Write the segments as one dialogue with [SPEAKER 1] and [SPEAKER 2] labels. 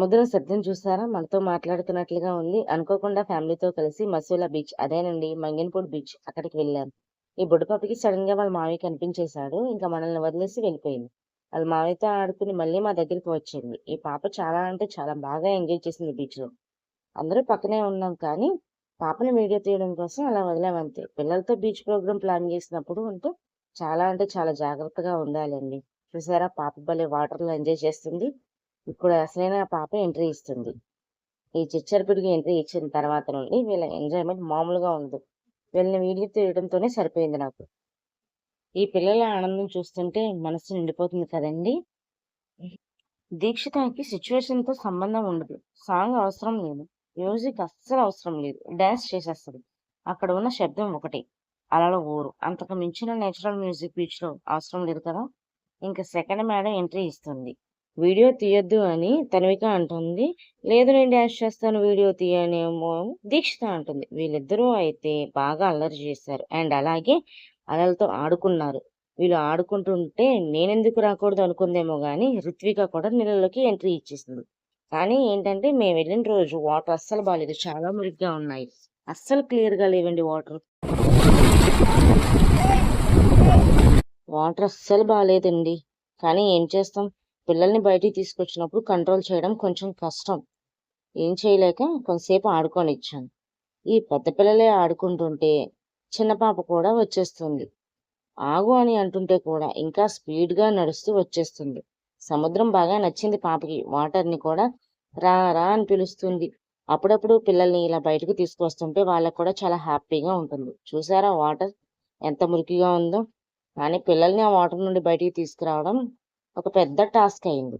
[SPEAKER 1] సముద్రం శబ్దం చూసారా మనతో మాట్లాడుతున్నట్లుగా ఉంది. అనుకోకుండా ఫ్యామిలీతో కలిసి మసూలా బీచ్ అదేనండి మంగినపూడి బీచ్ అక్కడికి వెళ్ళాం. ఈ బుడ్డపాపకి సడన్గా వాళ్ళ మావయ్య కనిపించేశాడు. ఇంకా మనల్ని వదిలేసి వెళ్ళిపోయింది. వాళ్ళ మావయ్యతో ఆడుకుని మళ్ళీ మా దగ్గరికి వచ్చింది. ఈ పాప చాలా అంటే చాలా బాగా ఎంజాయ్ చేసింది బీచ్లో అందరూ పక్కనే ఉన్నాం కానీ పాపని వీడియో తీయడం కోసం అలా వదిలామంతే పిల్లలతో బీచ్ ప్రోగ్రామ్ ప్లాన్ చేసినప్పుడు అంటే చాలా అంటే చాలా జాగ్రత్తగా ఉండాలండి. చూసారా? పాప భలే వాటర్లో ఎంజాయ్ చేస్తుంది. ఇప్పుడు అసలైన పాప ఎంట్రీ ఇస్తుంది. ఈ చిచ్చరపిడికి ఎంట్రీ ఇచ్చిన తర్వాత నుండి వీళ్ళ ఎంజాయ్మెంట్ మామూలుగా ఉంది వీళ్ళని వీడియో తీయడంతోనే సరిపోయింది నాకు. ఈ పిల్లల ఆనందం చూస్తుంటే మనసు నిండిపోతుంది కదండి. దీక్షితానికి సిచ్యువేషన్తో సంబంధం ఉండదు. సాంగ్ అవసరం లేదు. మ్యూజిక్ అస్సలు అవసరం లేదు. డాన్స్ చేసేస్తుంది. అక్కడ ఉన్న శబ్దం ఒకటి. అలల ఊరు. అంతకు మించిన నేచురల్ మ్యూజిక్ బీచ్లో అవసరం లేదు కదా? ఇంకా సెకండ్ మేడం ఎంట్రీ ఇస్తుంది. వీడియో తీయొద్దు అని తన్విక అంటుంది. లేదు నేను డాన్స్ చేస్తాను వీడియో తీయనేమో దీక్షిత అంటుంది. వీళ్ళిద్దరూ అయితే బాగా అల్లరి చేశారు. అండ్ అలాగే అలలతో ఆడుకున్నారు. వీళ్ళు ఆడుకుంటుంటే నేనెందుకు రాకూడదు అనుకుందేమో కానీ రిత్విక కూడా నీళ్ళలోకి ఎంట్రీ ఇచ్చేసింది. కానీ ఏంటంటే మేము వెళ్ళిన రోజు వాటర్ అస్సలు బాగాలేదు చాలా మురిగ్గా ఉన్నాయి. అస్సలు క్లియర్గా లేవండి వాటర్. వాటర్ అస్సలు బాగాలేదండి కానీ ఏం చేస్తాం? పిల్లల్ని బయటికి తీసుకొచ్చినప్పుడు కంట్రోల్ చేయడం కొంచెం కష్టం. ఏం చేయలేక కొంతసేపు ఆడుకొని ఇచ్చాను ఈ పెద్ద పిల్లలే ఆడుకుంటుంటే చిన్న పాప కూడా వచ్చేస్తుంది. ఆగు అని అంటుంటే కూడా ఇంకా స్పీడ్గా నడుస్తూ వచ్చేస్తుంది. సముద్రం బాగా నచ్చింది పాపకి. వాటర్ని కూడా రా రా అని పిలుస్తుంది. అప్పుడప్పుడు పిల్లల్ని ఇలా బయటకు తీసుకొస్తుంటే వాళ్ళకు కూడా చాలా హ్యాపీగా ఉంటుంది. చూసారా వాటర్ ఎంత మురికిగా ఉందో. కానీ పిల్లల్ని ఆ వాటర్ నుండి బయటికి తీసుకురావడం ఒక పెద్ద టాస్క్ అయింది.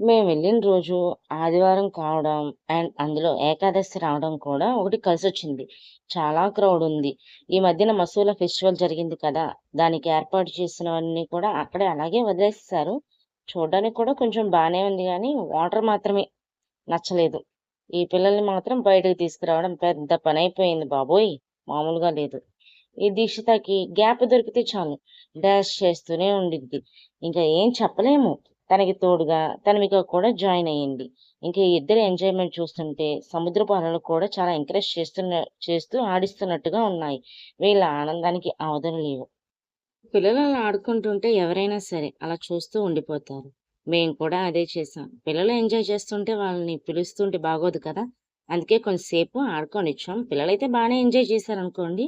[SPEAKER 1] మేము వెళ్ళిన రోజు ఆదివారం కావడం అండ్ అందులో ఏకాదశి రావడం కూడా ఒకటి కలిసి వచ్చింది చాలా క్రౌడ్ ఉంది. ఈ మధ్యన మసూల ఫెస్టివల్ జరిగింది కదా దానికి ఏర్పాటు చేసినవన్నీ కూడా అక్కడే అలాగే వదిలేసేసారు చూడడానికి కూడా కొంచెం బాగానే ఉంది కానీ వాటర్ మాత్రమే నచ్చలేదు. ఈ పిల్లల్ని మాత్రం బయటకు తీసుకురావడం పెద్ద పని అయిపోయింది బాబోయ్. మామూలుగా లేదు. ఈ దీక్షితకి గ్యాప్ దొరికితే చాలు. డాష్ చేస్తూనే ఉండిద్ది. ఇంకా ఏం చెప్పలేము. తనకి తోడుగా తనమిక కూడా జాయిన్ అయ్యింది. ఇంకా ఇద్దరు ఎంజాయ్మెంట్ చూస్తుంటే సముద్రపు అలలు కూడా చాలా ఎంకరేజ్ చేస్తున్న చేస్తూ ఆడిస్తున్నట్టుగా ఉన్నాయి. వీళ్ళ ఆనందానికి అవధులు లేవు. పిల్లలు అలా ఆడుకుంటుంటే ఎవరైనా సరే అలా చూస్తూ ఉండిపోతారు. మేము కూడా అదే చేసాం పిల్లలు ఎంజాయ్ చేస్తుంటే వాళ్ళని పిలుస్తుంటే బాగోదు కదా. అందుకే కొంతసేపు ఆడుకొనిచ్చాం. పిల్లలైతే బాగానే ఎంజాయ్ చేశారు అనుకోండి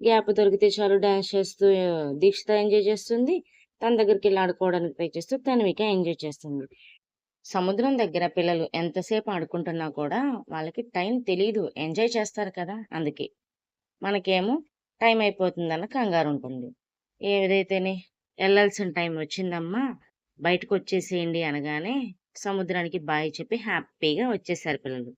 [SPEAKER 1] గ్యాప్ దొరికితే చాలు డాన్స్ చేస్తూ దీక్షిత ఎంజాయ్ చేస్తుంది. తన దగ్గరికి వెళ్ళి ఆడుకోవడానికి ట్రై చేస్తూ తన్విక ఎంజాయ్ చేస్తుంది. సముద్రం దగ్గర పిల్లలు ఎంతసేపు ఆడుకుంటున్నా కూడా వాళ్ళకి టైం తెలీదు. ఎంజాయ్ చేస్తారు కదా అందుకే. మనకేమో టైం అయిపోతుందన్న కంగారు ఉంటుంది. ఏదైతేనే వెళ్ళాల్సిన టైం వచ్చిందమ్మా బయటకు వచ్చేసేయండి అనగానే సముద్రానికి బాయ్ చెప్పి హ్యాపీగా వచ్చేసారు పిల్లలు.